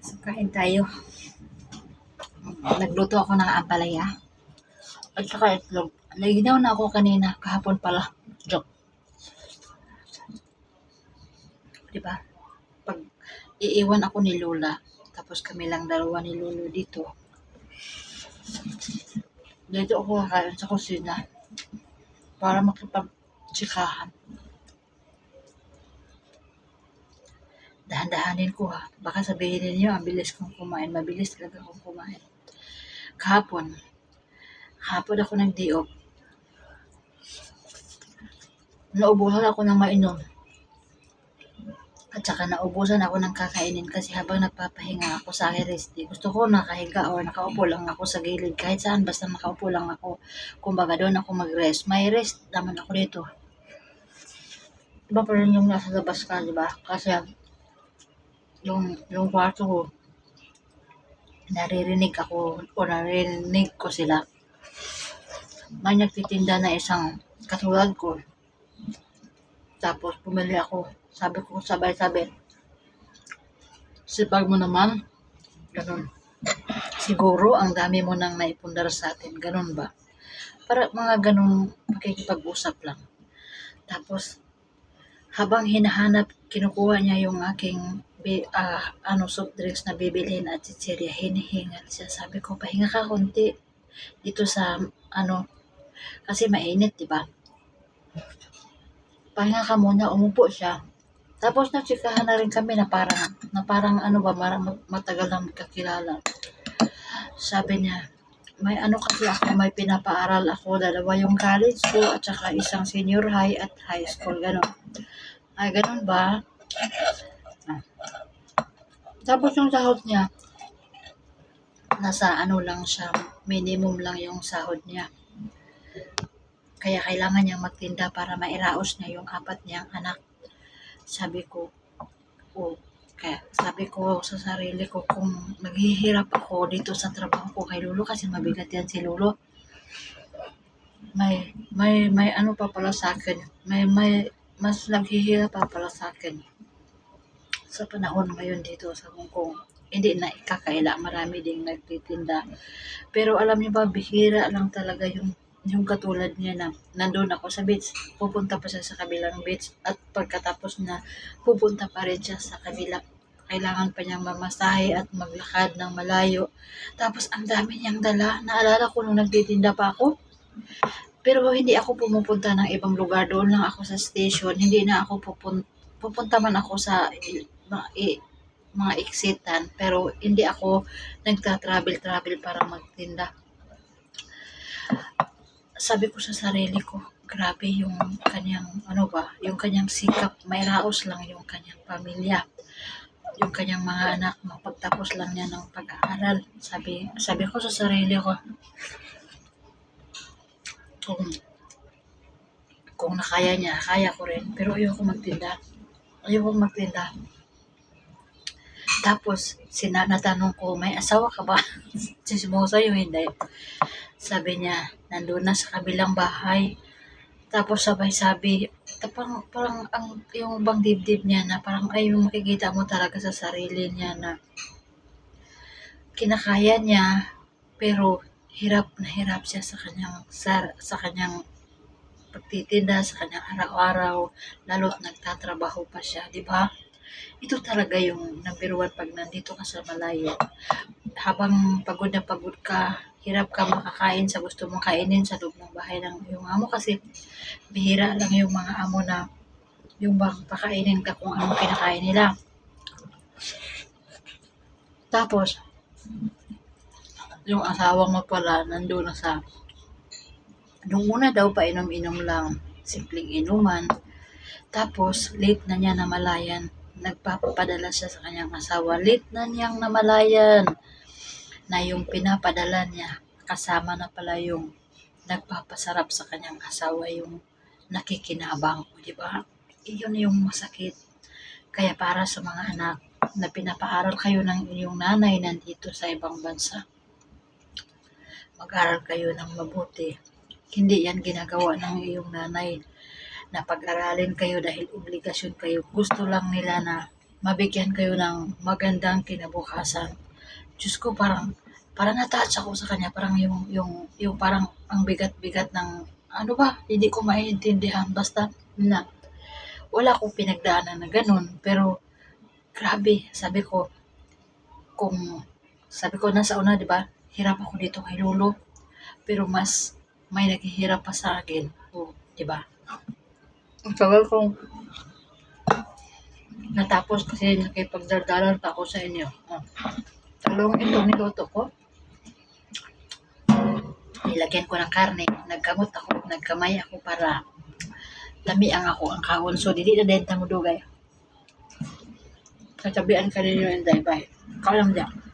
So, kain tayo. Nagluto ako ng ampalaya. At saka itlog. Naginaw na ako kanina. Kahapon pala. Joke. Diba? Pag iiwan ako ni Lola, tapos kami lang dalawa ni Lolo dito. Dito ako kakain sa kusina para makipag-tsikahan. Dahan-dahanin ko ha. Baka sabihin ninyo, ang bilis kong kumain. Mabilis talaga akong kumain. Kahapon, hapon ako ng day off. Naubusan ako ng mainom. At saka naubusan ako ng kakainin kasi habang nagpapahinga ako sa rest day, gusto ko nakahiga or nakaupo lang ako sa gilid. Kahit saan, basta nakaupo lang ako. Kumbaga doon ako mag-rest. May rest naman ako dito. Iba pa rin yung nasa labas ka, di ba? Kasi yung, yung kwarto ko, naririnig ako o naririnig ko sila. May nagtitinda na isang katulad ko. Tapos pumili ako. Sabi ko sabay-sabay. Sipag mo naman. Ganun. Siguro ang dami mo nang naipundar sa atin. Ganun ba? Para mga ganun makikipag-usap lang. Tapos habang hinahanap, kinukuha niya yung aking ah, ano, soft drinks na bibilhin at chichirya, hinihingal siya. Sabi ko, pahinga ka konti dito sa, ano, kasi mainit, di ba? Pahinga ka muna, umupo siya. Tapos nagsikahan na rin kami na parang, na parang ano ba, marang matagal na magkakilala. Sabi niya, may ano kasi ako, may pinapaaral ako, dalawa yung college ko, at saka isang senior high at high school, gano'n. Ay, ganun ba? Tapos yung sahod niya, nasa ano lang siya, minimum lang yung sahod niya. Kaya kailangan niyang magtinda para mairaos niya yung apat niyang anak. Sabi ko, oh, kaya sabi ko sa sarili ko, kung naghihirap ako dito sa trabaho ko kay Lolo, kasi mabigat yan si Lolo, may, may, may ano pa pala sa akin, may, may, mas naghihirap pa pala sa akin sa panahon ngayon dito sa Hong Kong. Hindi na ikakaila, marami ding nagtitinda. Pero alam niyo ba, bihira lang talaga yung yung katulad niya na nandun ako sa beach, pupunta pa siya sa kabilang beach at pagkatapos na pupunta pa rin siya sa kabila. Kailangan pa niyang mamasahe at maglakad ng malayo. Tapos ang dami niyang dala. Naalala ko nung nagtitinda pa ako. Pero hindi ako pumupunta ng ibang lugar. Doon lang ako sa station. Hindi na ako pupunta. Pupunta man ako sa mga, i- mga exitan. Pero hindi ako nagta-travel-travel para magtinda. Sabi ko sa sarili ko, grabe yung kanyang, ano ba, yung kanyang sikap. May raos lang yung kanyang pamilya. Yung kanyang mga anak, mapagtapos lang niya ng pag-aaral. Sabi, sabi ko sa sarili ko, kung kung nakaya niya, kaya ko rin. Pero ayoko magtinda. Ayoko magtinda. Tapos, sina natanong ko, may asawa ka ba? Sismosa yung hindi. Sabi niya, nandun na sa kabilang bahay. Tapos sabay sabi, parang, parang ang, yung bang dibdib niya na parang ay yung makikita mo talaga sa sarili niya na kinakaya niya pero hirap na hirap siya sa kanyang sa, sa kanyang pagtitinda sa kanyang araw-araw lalo't nagtatrabaho pa siya, di ba? Ito talaga yung number one pag nandito ka sa malayo. Habang pagod na pagod ka, hirap ka makakain sa gusto mong kainin sa loob ng bahay ng iyong amo kasi bihira lang yung mga amo na yung bang pakainin ka kung ano kinakain nila. Tapos, yung asawa mo pala nandun na sa Nung una daw pa inom-inom lang, simpleng inuman. Tapos, late na niya namalayan. Nagpapadala siya sa kanyang asawa. Late na niyang namalayan na yung pinapadala niya kasama na pala yung nagpapasarap sa kanyang asawa yung nakikinabang ko, di ba? Iyon yung masakit. Kaya para sa mga anak na pinapaaral kayo ng inyong nanay nandito sa ibang bansa, mag-aral kayo ng mabuti. Hindi yan ginagawa ng iyong nanay na pag-aralin kayo dahil obligasyon kayo. Gusto lang nila na mabigyan kayo ng magandang kinabukasan. Diyos ko, parang, parang natouch ako sa kanya. Parang yung, yung, yung parang ang bigat-bigat ng, ano ba, hindi ko maintindihan. Basta, na, wala akong pinagdaanan na ganun. Pero, grabe, sabi ko, kung, sabi ko nasa una, di ba, hirap ako dito kay Lolo. Pero mas, may naghihirap pa sa akin. O, di ba? Ang tagal kong natapos kasi nakipagdardalan pa ako sa inyo. Oh. Talong ito niluto ko. Nilagyan ko ng karne. Nagkamot ako, nagkamay ako para lamiang ako ang kahon. So, dili na din tamudugay. Katabian ka ninyo yung daybay. Kaulam dyan.